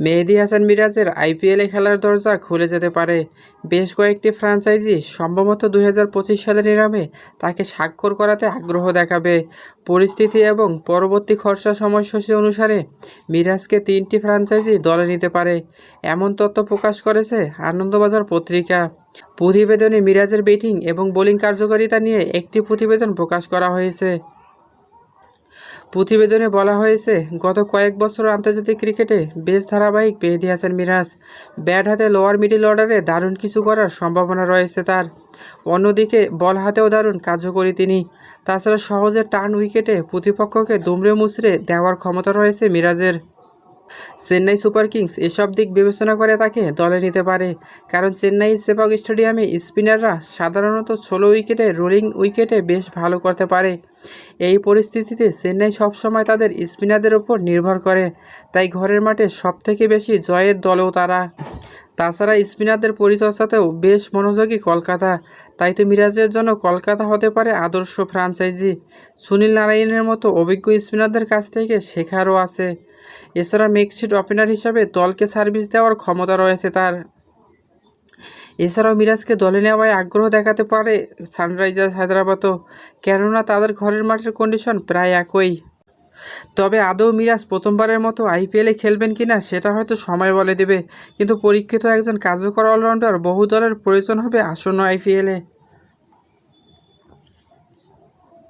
মেহেদী হাসান মিরাজের আইপিএলে খেলার দরজা খুলে যেতে পারে। বেশ কয়েকটি ফ্রাঞ্চাইজি সম্ভবত দু হাজার পঁচিশ সালের নিরামে তাকে স্বাক্ষর করাতে আগ্রহ দেখাবে। পরিস্থিতি এবং পরবর্তী খরচা সময়সূচি অনুসারে মিরাজকে তিনটি ফ্র্যাঞ্চাইজি দলে নিতে পারে। এমন তথ্য প্রকাশ করেছে আনন্দবাজার পত্রিকা। প্রতিবেদনে মিরাজের ব্যাটিং এবং বোলিং কার্যকারিতা নিয়ে একটি প্রতিবেদন প্রকাশ করা হয়েছে। প্রতিবেদনে বলা হয়েছে, গত কয়েক বছর আন্তর্জাতিক ক্রিকেটে বেশ ধারাবাহিক পেয়ে দিয়েছেন মিরাজ। ব্যাট হাতে লোয়ার মিডিল অর্ডারে দারুণ কিছু করার সম্ভাবনা রয়েছে তার। অন্যদিকে, বল হাতেও দারুণ কার্যকরী তিনি। তাছাড়া সহজে টার্ন উইকেটে প্রতিপক্ষকে দুমড়ে মুচড়ে দেওয়ার ক্ষমতা রয়েছে মিরাজের। চেন্নাই সুপার কিংস এসব দিক বিবেচনা করে তাকে দলে নিতে পারে। কারণ চেন্নাই সেপাক স্টেডিয়ামে স্পিনাররা সাধারণত ষোলো উইকেটে রোলিং উইকেটে বেশ ভালো করতে পারে। এই পরিস্থিতিতে চেন্নাই সবসময় তাদের স্পিনারদের ওপর নির্ভর করে, তাই ঘরের মাঠে সবথেকে বেশি জয়ের দলেও তারা। তাছাড়া স্পিনারদের পরিচর্যাতেও বেশ মনোযোগী কলকাতা। তাই তো মিরাজের জন্য কলকাতা হতে পারে আদর্শ ফ্রাঞ্চাইজি। সুনীল নারায়ণের মতো অভিজ্ঞ স্পিনারদের কাছ থেকে শেখারও আছে। এছাড়া মেক্সিট ওপেনার হিসাবে দলকে সার্ভিস দেওয়ার ক্ষমতা রয়েছে তার। এছাড়াও মিরাজকে দলে নেওয়ায় আগ্রহ দেখাতে পারে সানরাইজার্স হায়দ্রাবাদও। কেননা তাদের ঘরের মাঠের কন্ডিশন প্রায় একই। তবে আদৌ মিরাজ প্রথমবারের মতো আইপিএলে খেলবেন কিনা সেটা হয়তো সময় বলে দেবে। কিন্তু পরীক্ষিত একজন কার্যকর অলরাউন্ডার বহু দলের প্রয়োজন হবে আসন্ন আইপিএলে